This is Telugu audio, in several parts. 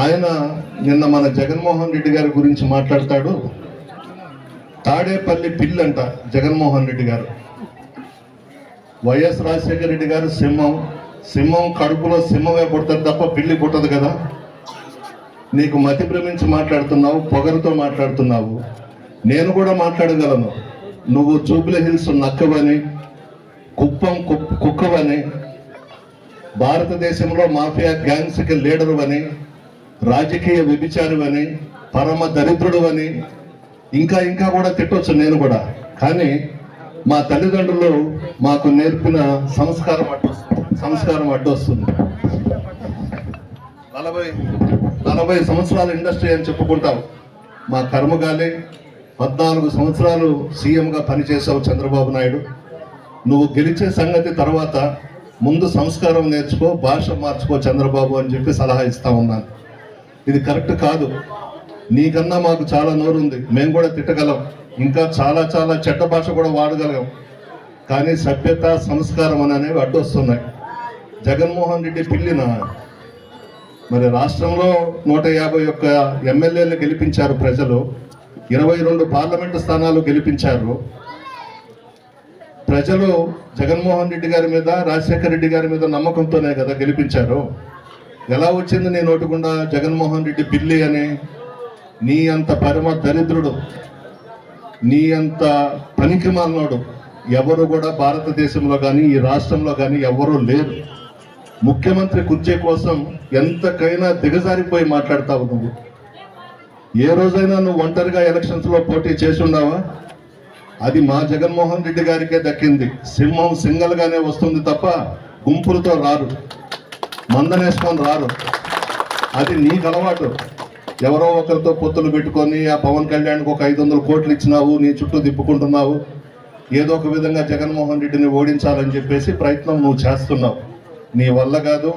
ఆయన నిన్న మన జగన్మోహన్ రెడ్డి గారి గురించి మాట్లాడతాడు. తాడేపల్లి పిల్లంట జగన్మోహన్ రెడ్డి గారు. వైఎస్ రాజశేఖర రెడ్డి గారు సింహం. సింహం కడుపులో సింహమే పుడుతుంది తప్ప పిల్లి పుట్టదు కదా. నీకు మతి భ్రమించి మాట్లాడుతున్నావు పొగరుతో మాట్లాడుతున్నావు. నేను కూడా మాట్లాడగలను. నువ్వు జూబ్లీ హిల్స్ నక్కవని కుప్పం కుక్కవని భారతదేశంలో మాఫియా గ్యాంగ్స్కి లీడరు అని రాజకీయ వ్యభిచారు అని పరమ దరిద్రుడు అని ఇంకా ఇంకా కూడా తిట్టొచ్చు నేను కూడా. కానీ మా తల్లిదండ్రులు మాకు నేర్పిన సంస్కారం అడ్డు సంస్కారం అడ్డొస్తుంది నలభై నలభై సంవత్సరాల ఇండస్ట్రీ అని చెప్పుకుంటాం. మా కర్మగాలి పద్నాలుగు సంవత్సరాలు సీఎంగా పనిచేసావు చంద్రబాబు నాయుడు. నువ్వు గెలిచే సంగతి తర్వాత ముందు సంస్కారం నేర్చుకో భాష మార్చుకో చంద్రబాబు అని చెప్పి సలహా ఇస్తా ఉన్నాను. ఇది కరెక్ట్ కాదు. నీకన్నా మాకు చాలా నోరుంది. మేము కూడా తిట్టగలం. ఇంకా చాలా చాలా చెడ్డ భాష కూడా వాడగలం కానీ సభ్యత సంస్కారం అని అనేవి అడ్డొస్తున్నాయి జగన్మోహన్ రెడ్డి పిల్లిన మరి రాష్ట్రంలో నూట యాభై ఒక్క ఎమ్మెల్యేలు గెలిపించారు ప్రజలు. ఇరవై రెండు పార్లమెంటు స్థానాలు గెలిపించారు. ప్రజలు జగన్మోహన్ రెడ్డి గారి మీద రాజశేఖర రెడ్డి గారి మీద నమ్మకంతోనే కదా గెలిపించారు. ఎలా వచ్చింది నేను నోటుకుండా జగన్మోహన్ రెడ్డి పిల్లి అని? నీ అంత పరమ దరిద్రుడు నీ అంత పనికి మాలినోడు ఎవరు కూడా భారతదేశంలో కానీ ఈ రాష్ట్రంలో కానీ ఎవరూ లేరు. ముఖ్యమంత్రి కుర్చీ కోసం ఎంతకైనా దిగజారిపోయి మాట్లాడతావు నువ్వు. ఏ రోజైనా నువ్వు ఒంటరిగా ఎలక్షన్స్లో పోటీ చేసున్నావా అది మా జగన్మోహన్ రెడ్డి గారికే దక్కింది. సింహం సింగల్గానే వస్తుంది తప్ప గుంపులతో రారు. మందనేసుకొని రారు. అది నీకు అలవాటు. ఎవరో ఒకరితో పొత్తులు పెట్టుకొని ఆ పవన్ కళ్యాణ్కి ఒక ఐదు వందల కోట్లు ఇచ్చినావు నీ చుట్టూ తిప్పుకుంటున్నావు. ఏదో ఒక విధంగా జగన్మోహన్ రెడ్డిని ఓడించాలని చెప్పేసి ప్రయత్నం నువ్వు చేస్తున్నావు. నీ వల్ల కాదు.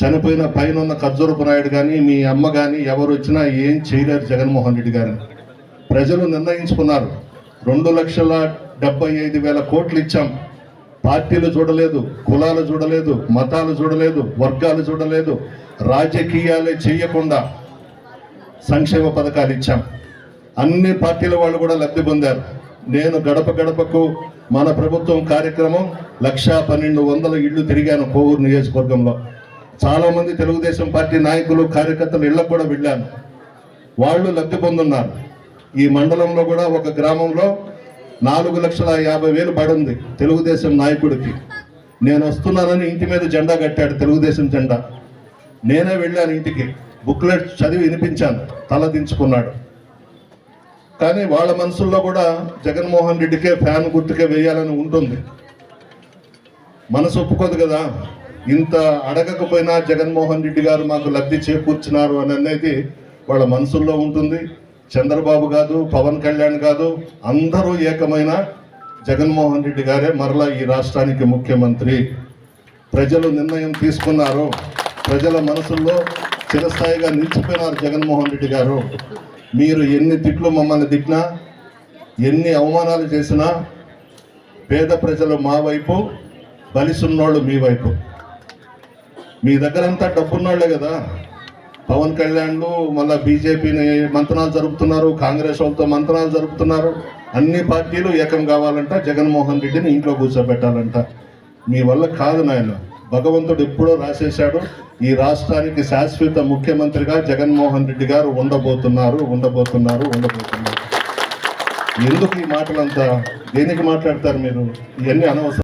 చనిపోయిన పైన ఉన్న ఖర్జూరపు నాయుడు కానీ మీ అమ్మ కానీ ఎవరు వచ్చినా ఏం చేయలేరు జగన్మోహన్ రెడ్డి గారిని ప్రజలు నిర్ణయించుకున్నారు. రెండు లక్షల డెబ్బై ఐదు వేల కోట్లు ఇచ్చాం. పార్టీలు చూడలేదు కులాలు చూడలేదు మతాలు చూడలేదు వర్గాలు చూడలేదు రాజకీయాలే చేయకుండా సంక్షేమ పథకాలు ఇచ్చాం. అన్ని పార్టీల వాళ్ళు కూడా లబ్ధి పొందారు. నేను గడప గడపకు మన ప్రభుత్వం కార్యక్రమం లక్షా పన్నెండు వందల ఇళ్ళు తిరిగాను కోవూరు నియోజకవర్గంలో. చాలామంది తెలుగుదేశం పార్టీ నాయకులు కార్యకర్తలు ఇళ్ళకు కూడా వెళ్ళాను. వాళ్ళు లబ్ధి పొందున్నారు. ఈ మండలంలో కూడా ఒక గ్రామంలో నాలుగు లక్షల యాభై వేలు పడుంది తెలుగుదేశం నాయకుడికి. నేను వస్తున్నానని ఇంటి మీద జెండా కట్టాడు తెలుగుదేశం జెండా. నేనే వెళ్ళాను ఇంటికి. బుక్లెట్ చదివి వినిపించాను. తల దించుకున్నాడు. కానీ వాళ్ళ మనసుల్లో కూడా జగన్మోహన్ రెడ్డికే ఫ్యాన్ గుర్తుకే వేయాలని ఉంటుంది. మనసు ఒప్పుకోదు కదా. ఇంత అడగకపోయినా జగన్మోహన్ రెడ్డి గారు మాకు లబ్ధి చేకూర్చున్నారు అని అనేది వాళ్ళ మనసుల్లో ఉంటుంది. చంద్రబాబు కాదు పవన్ కళ్యాణ్ కాదు అందరూ ఏకమైన జగన్మోహన్ రెడ్డి గారే. మరలా ఈ రాష్ట్రానికి ముఖ్యమంత్రి. ప్రజలు నిర్ణయం తీసుకున్నారు. ప్రజల మనసుల్లో చిరస్థాయిగా నిలిచిపోయినారు జగన్మోహన్ రెడ్డి గారు. మీరు ఎన్ని తిట్లు మమ్మల్ని తిట్టినా ఎన్ని అవమానాలు చేసినా పేద ప్రజలు మా వైపు బలిసున్నోళ్ళు మీ వైపు. మీ దగ్గరంతా డబ్బున్నోళ్ళే కదా. పవన్ కళ్యాణ్లు మళ్ళా బీజేపీని మంతనాలు జరుపుతున్నారు కాంగ్రెస్ వాళ్ళతో మంతనాలు జరుపుతున్నారు. అన్ని పార్టీలు ఏకం కావాలంట జగన్మోహన్ రెడ్డిని ఇంట్లో కూర్చోబెట్టాలంట. మీ వల్ల కాదు నాయన. భగవంతుడు ఎప్పుడో రాసేశాడు. ఈ రాష్ట్రానికి శాశ్వత ముఖ్యమంత్రిగా జగన్మోహన్ రెడ్డి గారు ఉండబోతున్నారు ఉండబోతున్నారు ఉండబోతున్నారు. ఎందుకు ఈ మాటలంతా? దేనికి మాట్లాడతారు మీరు? ఇవన్నీ అనవసరం.